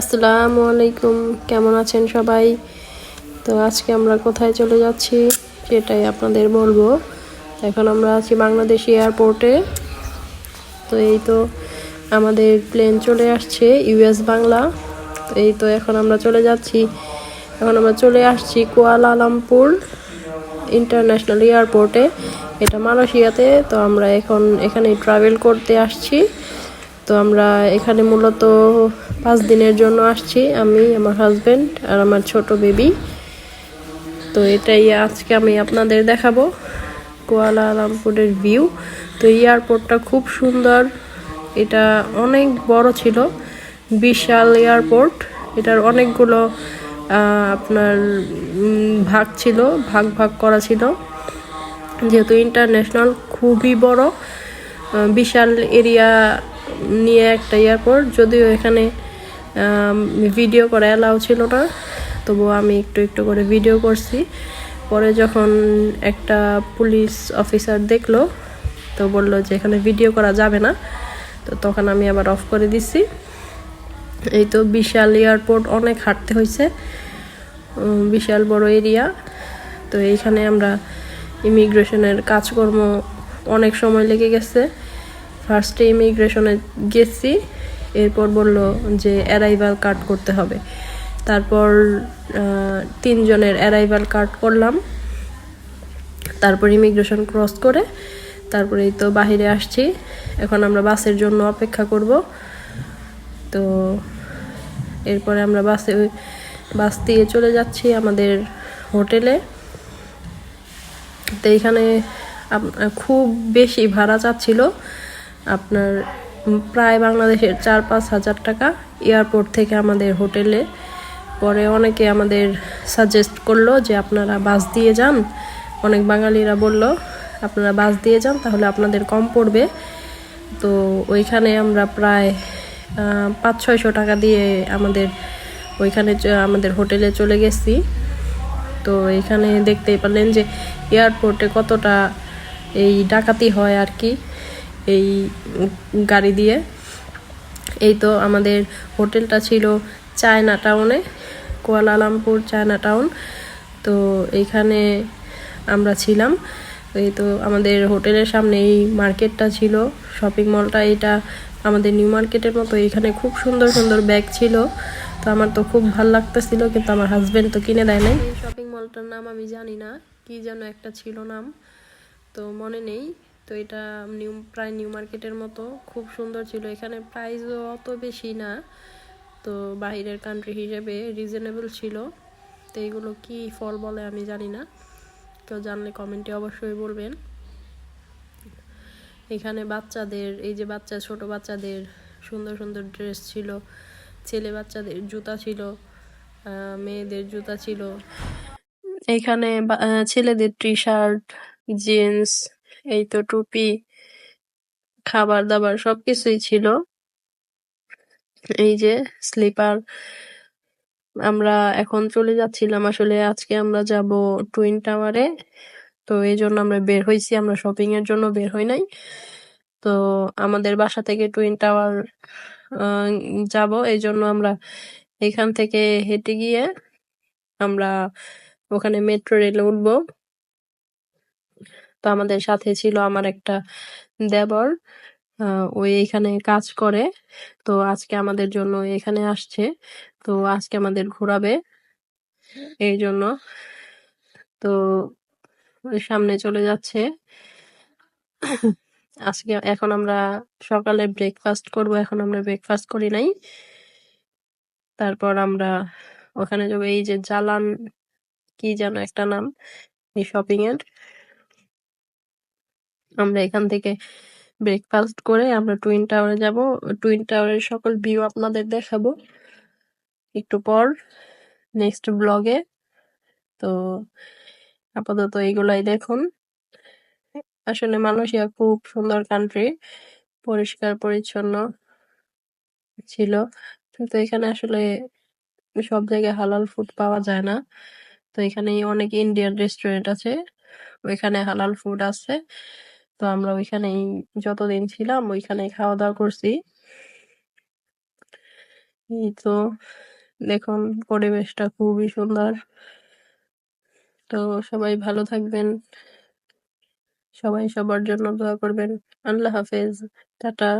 আসসালামু আলাইকুম। কেমন আছেন সবাই? তো আজকে আমরা কোথায় চলে যাচ্ছি সেটাই আপনাদের বলব। এখন আমরা আছি বাংলাদেশ এয়ারপোর্টে। তো এই তো আমাদের প্লেন চলে আসছে ইউএস বাংলা। তো এই তো এখন আমরা চলে যাচ্ছি। এখন আমরা চলে আসছি কুয়ালালামপুর ইন্টারন্যাশনাল এয়ারপোর্টে। এটা মালয়েশিয়াতে। তো আমরা এখন এখানে ট্রাভেল করতে আসছি। তো আমরা এখানে মূলত পাঁচ দিনের জন্য আসছি, আমি, আমার হাজব্যান্ড আর আমার ছোট বেবি তো এটাই আজকে আমি আপনাদের দেখাবো কুয়ালালামপুরের ভিউ তো এয়ারপোর্টটা খুব সুন্দর, এটা অনেক বড় ছিল, বিশাল এয়ারপোর্ট এটার অনেকগুলো আপনার ভাগ ছিল, ভাগ ভাগ করা ছিল। যেহেতু ইন্টারন্যাশনাল খুবই বড় বিশাল এরিয়া নিয়ে একটা এয়ারপোর্ট যদিও এখানে ভিডিও করা অ্যালাউ ছিল না, তবুও আমি একটু একটু করে ভিডিও করছি। পরে যখন একটা পুলিশ অফিসার দেখল, তো বলল যে এখানে ভিডিও করা যাবে না, তো তখন আমি আবার অফ করে দিছি। এই তো বিশাল এয়ারপোর্ট অনেক হাঁটতে হয়েছে বিশাল বড় এরিয়া তো এইখানে আমরা ইমিগ্রেশনের কাজকর্ম অনেক সময় লেগে গেছে। ফার্স্টে ইমিগ্রেশনে গেছি, এরপর বলল যে অ্যারাইভাল কার্ড করতে হবে। তারপর তিনজনের অ্যারাইভাল কার্ড করলাম। তারপর ইমিগ্রেশন ক্রস করে, তারপরেই তো বাহিরে আসছি। এখন আমরা বাসের জন্য অপেক্ষা করব। তো এরপরে আমরা বাসে বাস দিয়ে চলে যাচ্ছি আমাদের হোটেলে। তো আপ- খুব বেশি ভাড়া চাচ্ছিল। আপনার প্রায় বাংলাদেশের চার পাঁচ হাজার টাকা এয়ারপোর্ট থেকে আমাদের হোটেলে। পরে অনেকে আমাদের সাজেস্ট করল যে আপনারা বাস দিয়ে যান। অনেক বাঙালিরা বলল, আপনারা বাস দিয়ে যান তাহলে আপনাদের কম পড়বে। তো ওইখানে আমরা প্রায় পাঁচ ছয়শো টাকা দিয়ে আমাদের ওইখানে আমাদের হোটেলে চলে গেছি। তো এখানে দেখতেই পারলেন যে এয়ারপোর্টে কতটা এই ডাকাতি হয় আর কি। এই গাড়ি দিয়ে। এই তো আমাদের হোটেলটা ছিল চায়না টাউনে কুয়ালালামপুর চায়না টাউন তো এইখানে আমরা ছিলাম। এই তো আমাদের হোটেলের সামনে এই মার্কেটটা ছিল শপিং মলটা এটা আমাদের নিউ মার্কেটের মতো। এখানে খুব সুন্দর সুন্দর ব্যাগ ছিল। তো আমার তো খুব ভালো লাগতেছিল, কিন্তু আমার হাজব্যান্ড তো কিনে দেয় নাই। শপিং মলটার নাম আমি জানি না, কি যেন একটা ছিল নাম। তো মনে নেই। তো এটা নিউ, প্রায় নিউ মার্কেটের মতো, খুব সুন্দর ছিল। এখানে প্রাইসও অত বেশি না, তো বাইরের কান্ট্রি হিসেবে রিজনেবল ছিল। তো এইগুলো কি ফল বলে আমি জানি না, কেউ জানলে কমেন্টে অবশ্যই বলবেন। এখানে বাচ্চাদের, এই যে বাচ্চা, ছোট বাচ্চাদের সুন্দর সুন্দর ড্রেস ছিল, ছেলে বাচ্চাদের জুতা ছিল মেয়েদের জুতা ছিল। এখানে ছেলেদের টি শার্ট জিন্স এই তো টুপি খাবার দাবার সবকিছুই ছিল। এই যে স্লিপার, আমরা এখন চলে যাচ্ছিলাম। আসলে আজকে আমরা যাব টুইন টাওয়ারে। তো এই জন্য আমরা বের হইছি আমরা শপিং এর জন্য বের হই নাই। তো আমাদের বাসা থেকে টুইন টাওয়ার যাব। এই জন্য আমরা এখান থেকে হেঁটে গিয়ে আমরা ওখানে মেট্রো রেলে উঠবো। তো আমাদের সাথে ছিল আমার একটা দেবর ওই এখানে কাজ করে। তো আজকে আমাদের জন্য এখানে আসছে। তো আজকে আমাদের ঘোরাবে এই জন্য। তো সামনে চলে যাচ্ছে। আজকে এখন আমরা সকালে ব্রেকফাস্ট করব। এখন আমরা ব্রেকফাস্ট করি নাই। তারপর আমরা ওখানে যাব। এই যে জালান, কি যেন একটা নাম, এই শপিং এর। আমরা এখান থেকে ব্রেকফাস্ট করে আমরা টুইন টাওয়ারে যাব। টুইন টাওয়ারের সকল ভিউ আপনাদের দেখাবো। একটু পর নেক্সট ব্লগে তো আপাতত এইগুলাই দেখুন। আসলে মালয়েশিয়া খুব সুন্দর কান্ট্রি পরিষ্কার, পরিচ্ছন্ন ছিল। কিন্তু এখানে আসলে সব জায়গায় হালাল ফুড পাওয়া যায় না। তো এখানে অনেক ইন্ডিয়ান রেস্টুরেন্ট আছে। ওইখানে হালাল ফুড আছে। তো আমরা ওইখানেই যতদিন ছিলাম ওইখানে খাওয়া দাওয়া করছি। এই তো, দেখুন, পরিবেশটা খুবই সুন্দর। তো সবাই ভালো থাকবেন। সবাই সবার জন্য দোয়া করবেন। আল্লাহ হাফেজ। টাটা।